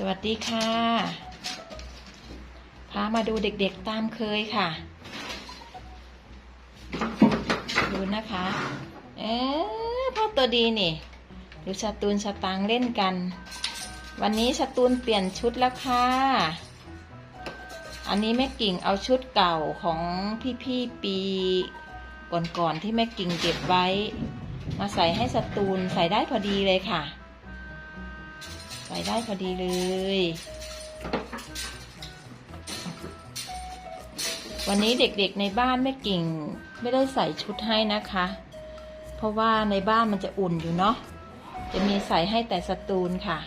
สวัสดีค่ะ พามาดูเด็กๆตามเคยค่ะ ดูนะคะ เอ๊ะพ่อตัวดีนี่ดูชาตูนชาตังเล่นกัน วันนี้ชาตูนเปลี่ยนชุดแล้วค่ะ อันนี้แม่กิ่งเอาชุดเก่าของพี่ๆปีก่อนๆที่แม่กิ่งเก็บไว้ มาใส่ให้สตูนใส่ได้พอดีเลยค่ะ ใส่ได้พอดีเลย วันนี้เด็กๆในบ้านแม่กิ่งไม่ได้ใส่ชุดให้นะคะ เพราะว่าในบ้านมันจะอุ่นอยู่เนาะจะมีใส่ให้แต่สตูนค่ะ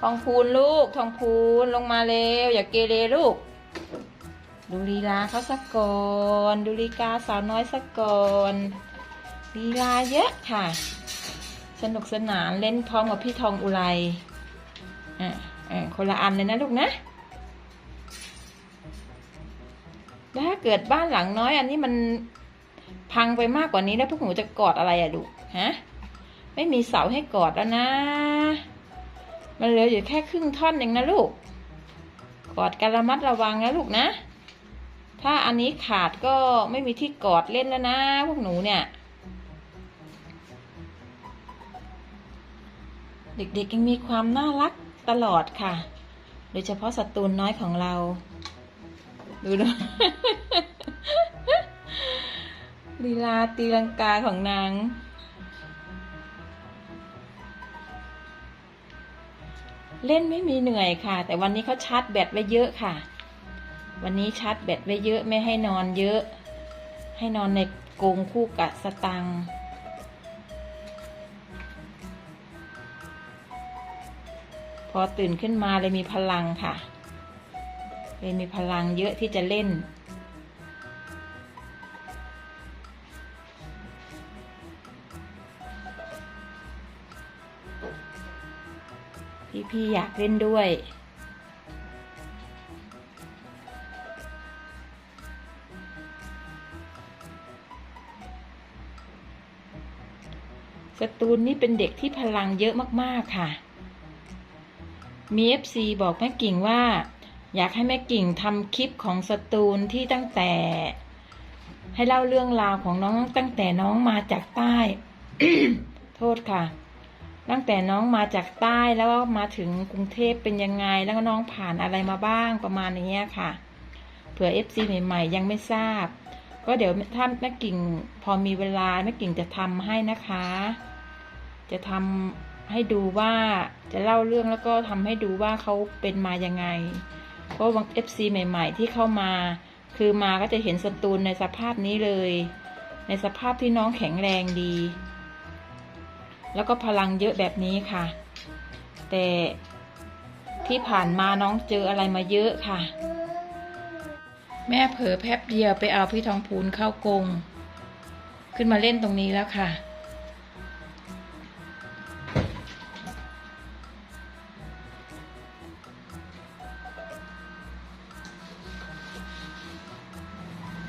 ทองพูนลูก ทองพูนลงมาเร็ว อย่าเกเรลูก ดูลีลาเขาสักก่อน ดูลีกาสาวน้อยสักก่อนลีลาเยอะค่ะ สนุกสนานเล่นพร้อมกับพี่ทองอุไรอ่าอ่าคนละอันเลยนะลูกนะแล้วถ้าเกิดบ้านหลังน้อย อันนี้มันพังไปมากกว่านี้แล้วพวกหนูจะกอดอะไรอะลูกฮะไม่มีเสาให้กอดแล้วนะ มันเหลืออยู่แค่ครึ่งท่อนเองนะลูก กอดกันระมัดระวังนะลูกนะ ถ้าอันนี้ขาดก็ไม่มีที่กอดเล่นแล้วนะ พวกหนูเนี่ย เด็กๆยังมีความน่ารักตลอดค่ะ โดยเฉพาะสตูนน้อยของเรา ดูดูลีลาตีลังกาของนาง เล่นไม่มีเหนื่อยค่ะ แต่วันนี้เขาชาร์จแบตไว้เยอะค่ะ วันนี้ชาร์จแบตไว้เยอะไม่ให้นอนเยอะ ให้นอนในกรงคู่กับสตังค์ พอตื่นขึ้นมาเลยมีพลังค่ะ เลยมีพลังเยอะที่จะเล่น พี่ๆอยากเล่นด้วยสตูนนี่เป็นเด็กที่พลังเยอะมาก ๆ ค่ะ มีเอฟซีบอกแม่กิ่งว่า อยากให้แม่กิ่งทำคลิปของสตูนที่ตั้งแต่ ให้เล่าเรื่องราวของน้องตั้งแต่น้องมาจากใต้ โทษค่ะ ตั้งแต่น้องมาจากใต้แล้วก็มาถึงกรุงเทพเป็นยังไง แล้วก็น้องผ่านอะไรมาบ้างประมาณนี้ค่ะ เผื่อ FC ใหม่ๆ ยังไม่ทราบ ก็เดี๋ยวถ้าแม่กิ่งพอมีเวลาแม่กิ่งจะทำให้นะคะ จะทำ ให้ดูว่าจะเล่าเรื่องแล้วก็ทำให้ดูว่าเขาเป็นมายังไง เพราะบาง FC ใหม่ ๆ ที่เข้ามา คือมาก็จะเห็นสตูนในสภาพนี้เลย ในสภาพที่น้องแข็งแรงดี แล้วก็พลังเยอะแบบนี้ค่ะ แต่ที่ผ่านมาน้องเจออะไรมาเยอะค่ะ แม่เผลอแป๊บเดียวไปเอาพี่ทองพูนเข้ากรงขึ้นมาเล่นตรงนี้แล้วค่ะ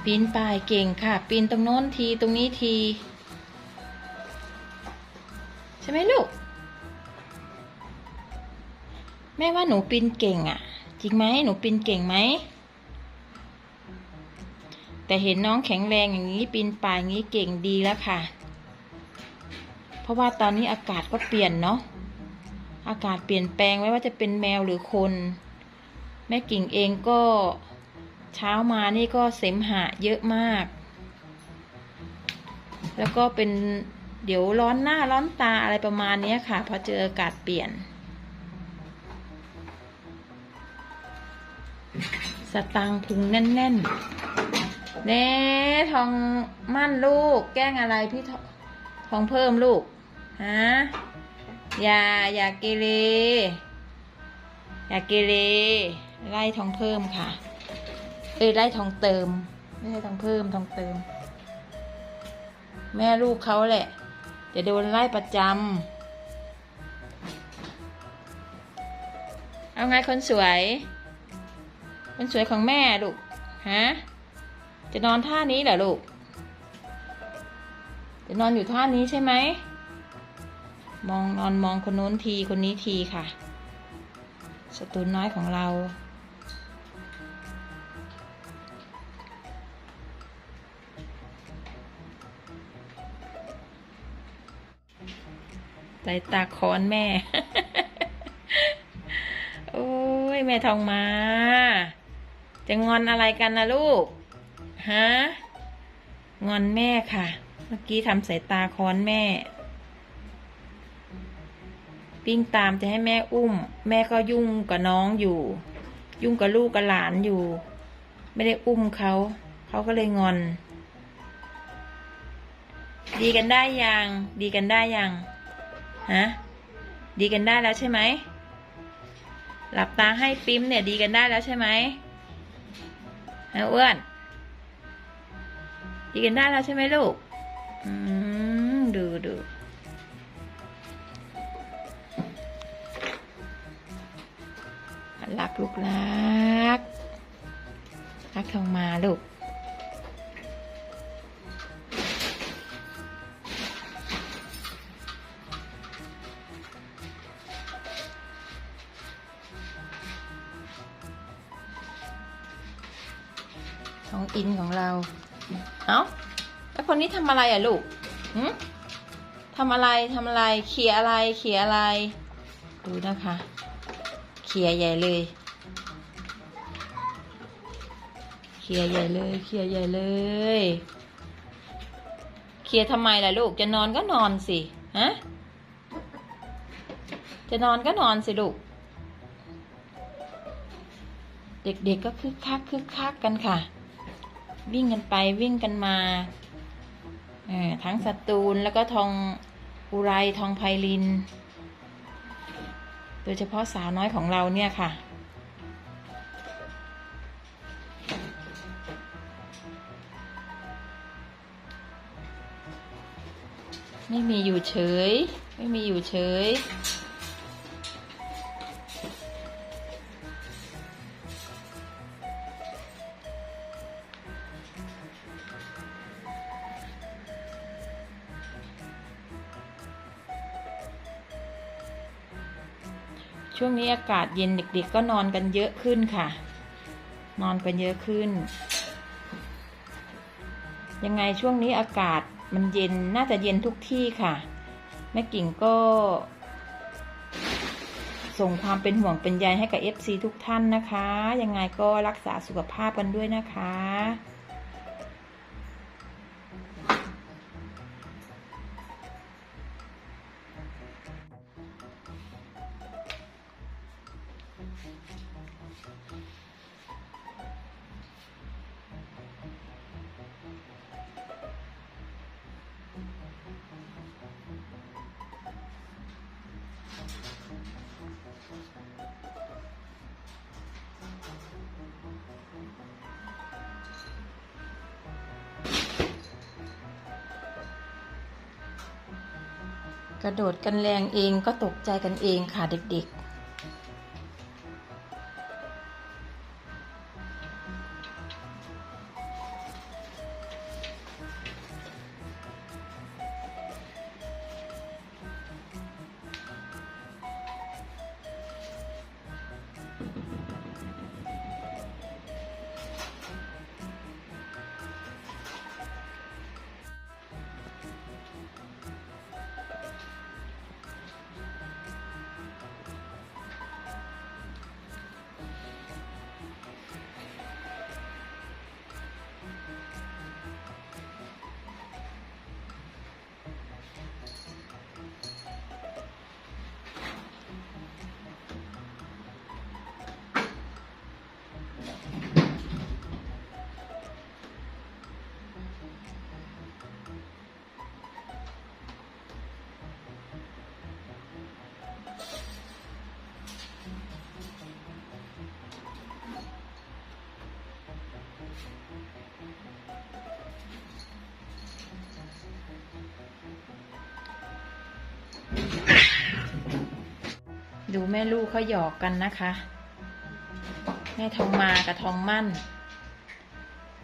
ปีนป่ายเก่งค่ะ ปีนตรงโน้นทีตรงนี้ที ใช่ไหมลูก แม่ว่าหนูปีนเก่งอะ่ะ จริงไหมหนูปีนเก่งไหมแต่เห็นน้องแข็งแรงอย่างนี้ปีนป่ายอย่างนี้เก่งดีแล้วค่ะ เพราะว่าตอนนี้อากาศก็เปลี่ยนเนาะอากาศเปลี่ยนแปลงไม่ว่าจะเป็นแมวหรือคน แม่กิ่งเองก็ เช้ามานี่ก็เสมหะเยอะมาก แล้วก็เป็นเดี๋ยวร้อนหน้าร้อนตาอะไรประมาณนี้ค่ะ พอเจออากาศเปลี่ยน สตังค์พุงแน่นๆเน่ทองมั่นลูก แกล้งอะไรพี่ททองเพิ่มลูกฮะอย่าอย่าเกเรอย่าเกเรไล่ทองเพิ่มค่ะ เอ้ยไล่ทองเติม ไม่ใช่ทองเพิ่มทองเติม แม่ลูกเขาแหละ จะโดนไล่ประจำเอาไงคนสวย คนสวยของแม่ลูกฮะจะนอนท่านี้เหรอลูกจะนอนอยู่ท่านี้ใช่ไหมมองนอนมองคนโน้นทีคนนี้ทีค่ะ สตูนน้อยของเรา ใส่ตาคอนแม่ โอ้ยแม่ทองมา จะงอนอะไรกันนะลูก ฮะ งอนแม่ค่ะ เมื่อกี้ทำสายตาค้อนแม่ ปิ้งตามจะให้แม่อุ้ม แม่ก็ยุ่งกับน้องอยู่ ยุ่งกับลูกกับหลานอยู่ ไม่ได้อุ้มเขา เขาก็เลยงอนดีกันได้ยัง ดีกันได้ยัง ฮะดีกันได้แล้วใช่ไหมหลับตาให้ปิ๊มเนี่ยดีกันได้แล้วใช่ไหมฮะอ้วนดีกันได้แล้วใช่ไหมลูกอืมดูดูรักลูกรักรักทองมาลูก ทองอินของเรา เอ้าแล้วคนนี้ทำอะไรอะลูกหืมทำอะไรทำอะไรเขี่ยอะไรเขี่ยอะไร ดูนะคะเขี่ยใหญ่เลยเขี่ยใหญ่เลยเขี่ยใหญ่เลยเขี่ยทำไมล่ะลูกจะนอนก็นอนสิฮะจะนอนก็นอนสิลูก เด็กๆก็คึกคักคึกคักกันค่ะ วิ่งกันไปวิ่งกันมาทั้งสตูลแล้วก็ทองอุไรทองไพลิน โดยเฉพาะสาวน้อยของเราเนี่ยค่ะ ไม่มีอยู่เฉย ไม่มีอยู่เฉย ช่วงนี้อากาศเย็นเด็กๆก็นอนกันเยอะขึ้นค่ะ นอนกันเยอะขึ้น ยังไงช่วงนี้อากาศมันเย็นน่าจะเย็นทุกที่ค่ะ แม่กิ่งก็ ส่งความเป็นห่วงเป็นใยให้กับ FC ทุกท่านนะคะ ยังไงก็รักษาสุขภาพกันด้วยนะคะ กระโดดกันแรงเองก็ตกใจกันเองค่ะเด็กๆ ดูแม่ลูกเขาหยอกกันนะคะ แม่ทองมากับทองมั่น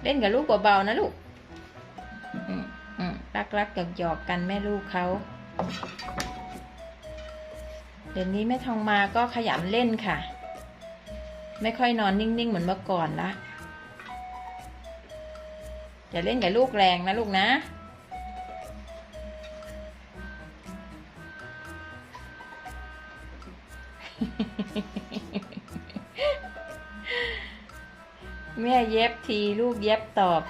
เล่นกับลูกเบาๆนะลูกอืมอืมรักรักหยอกหยอกกันแม่ลูกเขาเดี๋ยวนี้แม่ทองมาก็ขยันเล่นค่ะ ไม่ค่อยนอนนิ่งๆ เหมือนเมื่อก่อนละอย่าเล่นกับลูกแรงนะลูกนะ แม่เย็บทีลูกเย็บตอบ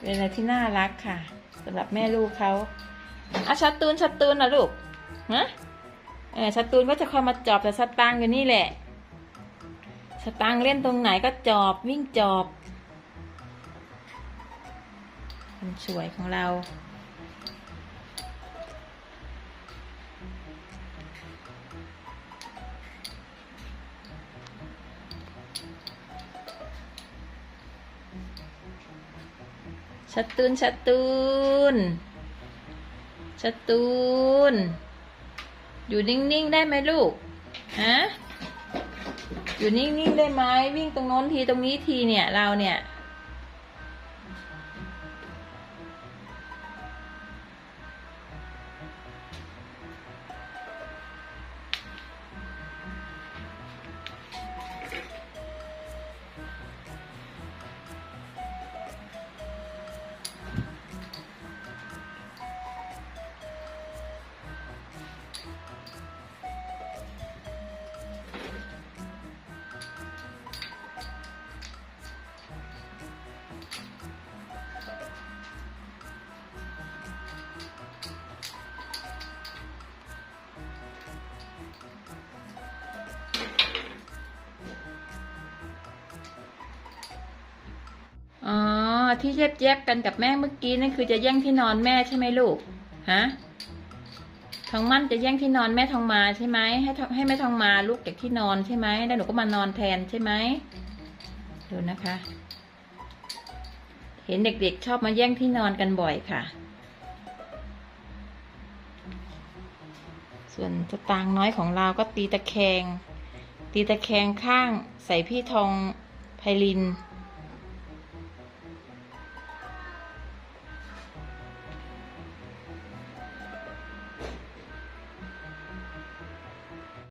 เป็นอะไรที่น่ารักค่ะสำหรับแม่ลูกเขาอะชัดตูนชัดตูนนะลูกฮะเออชัดตูนก็จะคอยมาจอบแต่สตางค์อยู่นี่แหละ สตางค์เล่นตรงไหนก็จอบวิ่งจอบคนสวยของเรา ชัดตูนชัดตูนชัดตูน อยู่นิ่งๆได้ไหมลูก ฮะ อยู่นิ่งๆได้ไหมวิ่งตรงโน้นทีตรงนี้ทีเนี่ยเราเนี่ย ที่เย็บเย็บๆกันกับแม่เมื่อกี้นั่นคือจะแย่งที่นอนแม่ใช่ไหมลูก ฮะ ทองมั่นจะแย่งที่นอนแม่ทองมาใช่ไหมให้ให้แม่ทองมาลุกจากที่นอนใช่ไหมแล้วหนูก็มานอนแทนใช่ไหมดูนะคะ เห็นเด็กๆชอบมาแย่งที่นอนกันบ่อยค่ะ ส่วนสตางน้อยของเราก็ตีตะแคง ตีตะแคงข้างใส่พี่ทองไพลิน